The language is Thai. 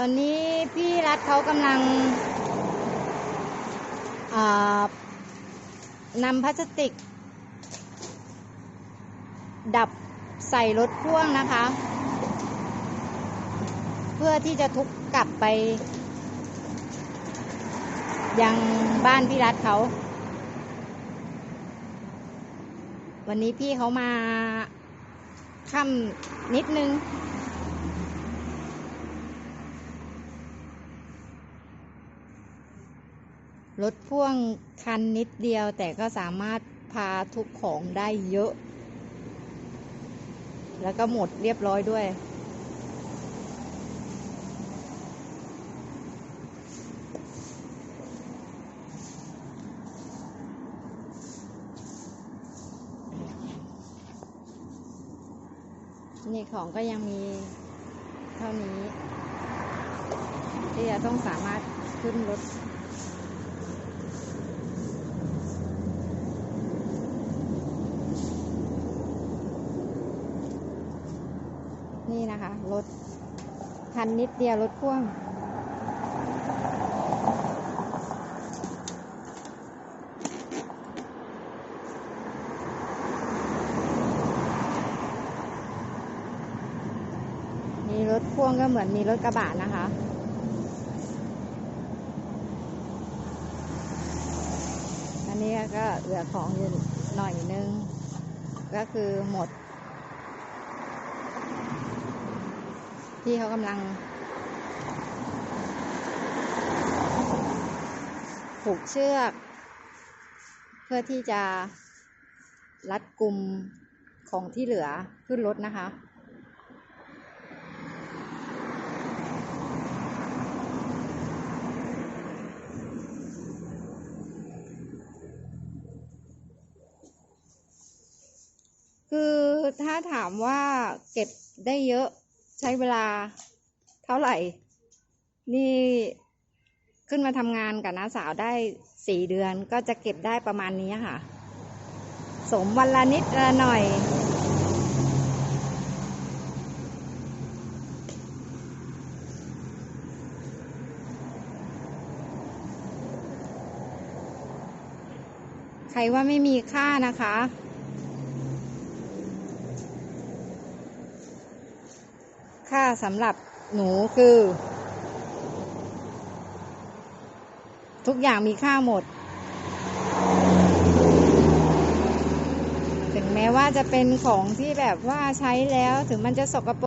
ตอนนี้พี่รัฐเขากำลังนำพลาสติก ดับใส่รถพ่วงนะคะ เพื่อที่จะทุกกลับไป ยังบ้านพี่รัฐเขา วันนี้พี่เขามาค่ำนิดนึง รถพ่วงคันนิดเดียวแต่ก็สามารถพาทุกของได้เยอะ แล้วก็หมดเรียบร้อยด้วย นี่ของก็ยังมีเท่านี้ที่จะต้องสามารถขึ้นรถ นี่นะคะรถคันนิดเดียวรถพ่วง มีรถพ่วงก็เหมือนมีรถกระบะนะคะอันนี้ก็เหลือของอยู่หน่อยนึง ก็คือหมด ที่เขากำลังผูกเชือก เพื่อที่จะรัดกลุ่มของที่เหลือขึ้นรถนะคะคือถ้าถามว่าเก็บได้เยอะ ใช้เวลาเท่าไหร่ นี่ขึ้นมาทำงานกับน้าสาวได้สี่เดือนก็จะเก็บได้ประมาณนี้ค่ะ สมวันละนิดละหน่อย ใครว่าไม่มีค่านะคะ ค่าสำหรับหนูคือ ทุกอย่างมีค่าหมด ถึงแม้ว่าจะเป็นของที่แบบว่าใช้แล้วถึงมันจะสกปรก